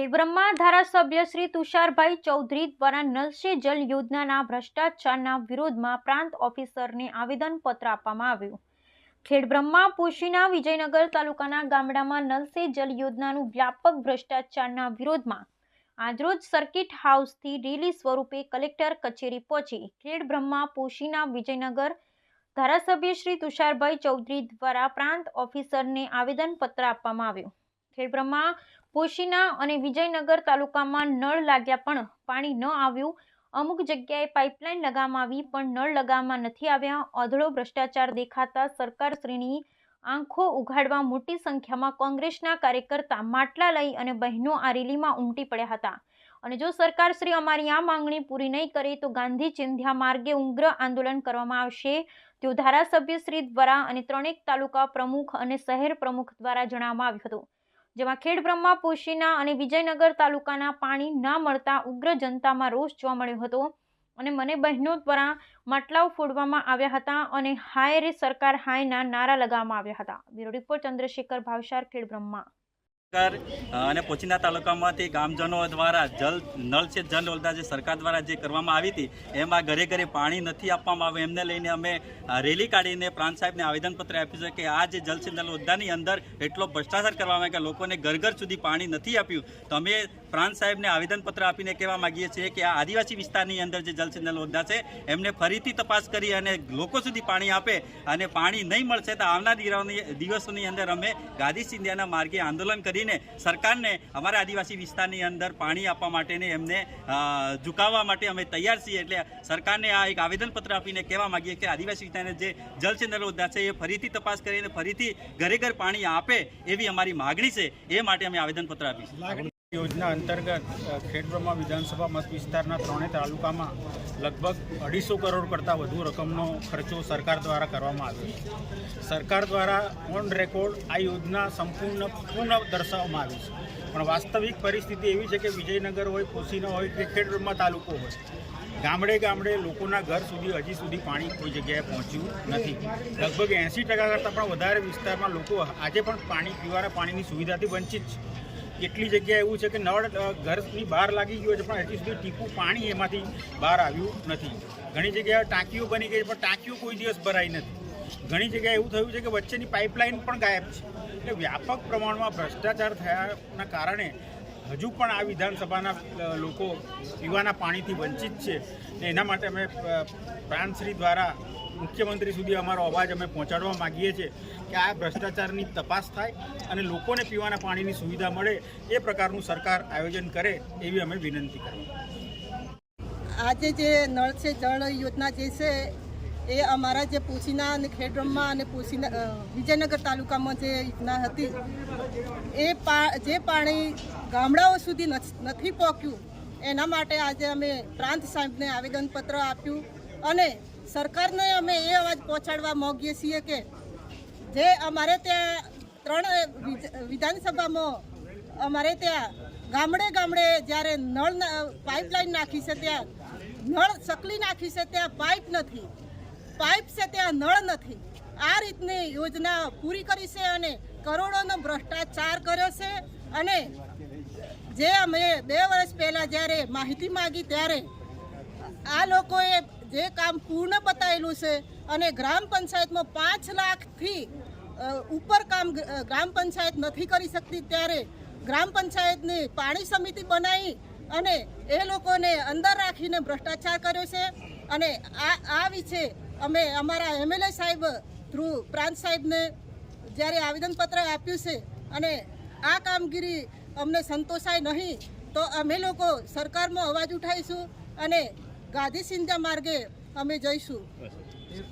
ખેડબ્રહ્મા ધારાસભ્ય શ્રી તુષારભાઈ ચૌધરી દ્વારા નલ જલ યોજનાના ભ્રષ્ટાચારના વિરોધમાં પ્રાંત ઓફિસરને આવેદનપત્ર આપવામાં આવ્યું. ખેડબ્રહ્મા, પોશીના, વિજયનગર તાલુકાના ગામડામાં નલ જલ યોજનાનું વ્યાપક ભ્રષ્ટાચારના વિરોધમાં આજરોજ સર્કિટ હાઉસથી રેલી સ્વરૂપે કલેક્ટર કચેરી પહોંચી ખેડબ્રહ્મા, પોશીના, વિજયનગર ધારાસભ્ય શ્રી તુષારભાઈ ચૌધરી દ્વારા પ્રાંત ઓફિસરને આવેદનપત્ર આપવામાં આવ્યું. ખેડબ્રહ્મા પોશીના અને વિજયનગર તાલુકામાં નળ લાગ્યા પણ પાણી ન આવ્યું. અમુક જગ્યાએ પાઇપલાઇન લગાવવામાં આવી પણ નળ લગાવવામાં નથી આવ્યા. અધળો ભ્રષ્ટાચાર દેખાતા સરકારશ્રીની આંખો ઉઘાડવા મોટી સંખ્યામાં કોંગ્રેસના કાર્યકર્તા માટલા લઈ અને બહેનો આ રેલીમાં ઉમટી પડ્યા હતા. અને જો સરકારશ્રી અમારી આ માંગણી પૂરી નહીં કરે તો ગાંધી ચિંધ્યા માર્ગે ઉગ્ર આંદોલન કરવામાં આવશે. તેવું ધારાસભ્યશ્રી દ્વારા અને ત્રણેક તાલુકા પ્રમુખ અને શહેર પ્રમુખ દ્વારા જણાવવામાં આવ્યું હતું. જેમાં ખેડબ્રહ્મા પોશીના અને વિજયનગર તાલુકાના પાણી ના મળતા ઉગ્ર જનતામાં રોષ જોવા મળ્યો હતો અને મને બહેનો દ્વારા માટલાઓ ફોડવામાં આવ્યા હતા અને હાય રે સરકાર, હાયના નારા લગાવવામાં આવ્યા હતા. બ્યુરો રિપોર્ટ ચંદ્રશેખર ભાવસાર ખેડબ્રહ્મા અને પોચીના તાલુકામાંથી ગામજનો દ્વારા જલ નળ છે જલ યોજના જે સરકાર દ્વારા જે કરવામાં આવી હતી, એમાં ઘરે ઘરે પાણી નથી આપવામાં આવ્યું. એમને લઈને અમે રેલી કાઢીને પ્રાંત સાહેબને આવેદનપત્ર આપ્યું છે કે આ જે જલ નળ યોજનાની અંદર એટલો ભ્રષ્ટાચાર કરવામાં આવ્યો કે લોકોને ઘર ઘર સુધી પાણી નથી આપ્યું. તો અમે પ્રાંત સાહેબને આવેદનપત્ર આપીને કહેવા માગીએ છીએ કે આ આદિવાસી વિસ્તારની અંદર જે જલ સિંચન યોજના છે, એમને ફરીથી તપાસ કરી અને લોકો સુધી પાણી આપે અને પાણી નહીં મળશે તો આવનાર દિવસોની અંદર અમે ગાંધી સિંધિયાના માર્ગે આંદોલન કરીને સરકારને અમારા આદિવાસી વિસ્તારની અંદર પાણી આપવા માટેને એમને ઝુકાવવા માટે અમે તૈયાર છીએ. એટલે સરકારને આ એક આવેદનપત્ર આપીને કહેવા માગીએ કે આદિવાસી વિસ્તારને જે જલચંદ્ર યોજના છે એ ફરીથી તપાસ કરીને ફરીથી ઘરે ઘર પાણી આપે એવી અમારી માગણી છે. એ માટે અમે આવેદનપત્ર આપીશું. યોજના અંતર્ગત ખેડબ્રહ્મા વિધાનસભા મત વિસ્તારના ત્રણેય તાલુકામાં લગભગ અઢીસો કરોડ કરતાં વધુ રકમનો ખર્ચો સરકાર દ્વારા કરવામાં આવ્યો છે. સરકાર દ્વારા ઓન રેકોર્ડ આ યોજના સંપૂર્ણ પૂર્ણ દર્શાવવામાં આવી છે. પણ વાસ્તવિક પરિસ્થિતિ એવી છે કે વિજયનગર હોય, કોશીનો હોય કે ખેડબ્રહ્મા તાલુકો હોય, ગામડે ગામડે લોકોના ઘર સુધી, હજી સુધી પાણી કોઈ જગ્યાએ પહોંચ્યું નથી. લગભગ એંસી ટકા કરતાં પણ વધારે વિસ્તારમાં લોકો આજે પણ પાણી, પીવાના પાણીની સુવિધાથી વંચિત છે. કેટલી જગ્યાએ એવું છે કે નળ ઘરની બહાર લાગી ગયો છે પણ હજી સુધી ટીપું પાણી એમાંથી બહાર આવ્યું નથી. ઘણી જગ્યાએ ટાંકીઓ બની ગઈ છે પણ ટાંકીઓ કોઈ દિવસ ભરાઈ નથી. ઘણી જગ્યાએ એવું થયું છે કે વચ્ચેની પાઇપલાઇન પણ ગાયબ છે. એટલે વ્યાપક પ્રમાણમાં ભ્રષ્ટાચાર થયાના કારણે હજુ પણ આ વિધાનસભાના લોકો પીવાના પાણીથી વંચિત છે. એના માટે અમે પ્રાણશ્રી દ્વારા મુખ્યમંત્રી સુધી અમારો અવાજ અમે પહોંચાડવા માગીએ છીએ કે આ ભ્રષ્ટાચારની તપાસ થાય અને લોકોને પીવાના પાણીની સુવિધા મળે એ પ્રકારનું સરકાર આયોજન કરે એવી અમે વિનંતી કરીએ. આજે જે નળ છે, જળ યોજના જે છે, એ અમારા જે પૂછીના અને ખેડબ્રહ્મા અને પૂછીના વિજયનગર તાલુકામાં જે યોજના હતી, એ પા, જે પાણી ગામડાઓ સુધી નથી પહોંચ્યું, એના માટે આજે અમે પ્રાંત સાહેબને આવેદનપત્ર આપ્યું અને સરકારને અમે એ અવાજ પહોંચાડવા માગીએ છીએ કે જે અમારે ત્યાં ત્રણ વિધાનસભામાં અમારે ત્યાં ગામડે ગામડે જ્યારે નળ પાઇપલાઇન નાખી છે ત્યાં, નળ સકલી નાખી છે ત્યાં પાઇપ નથી, પાઇપ છે ત્યાં નળ નથી. આ રીતની યોજના પૂરી કરી છે અને કરોડોનો ભ્રષ્ટાચાર કર્યો છે અને જે અમે બે વર્ષ પહેલાં જ્યારે માહિતી માગી ત્યારે આ લોકોએ જે કામ પૂર્ણ બતાવેલું છે અને ગ્રામ પંચાયતમાં પાંચ લાખથી ઉપર કામ ગ્રામ પંચાયત નથી કરી શકતી ત્યારે ગ્રામ પંચાયતની પાણી સમિતિ બનાવી અને એ લોકોને અંદર રાખીને ભ્રષ્ટાચાર કર્યો છે. અને આ આ વિશે અમે અમારા એમએલએ સાહેબ થ્રુ પ્રાંત સાહેબને જ્યારે આવેદનપત્ર આપ્યું છે અને આ કામગીરી અમને સંતોષાય નહીં, તો અમે લોકો સરકારમાં અવાજ ઉઠાવીશું અને ગાંધી સિંધા માર્ગે અમે જઈશું.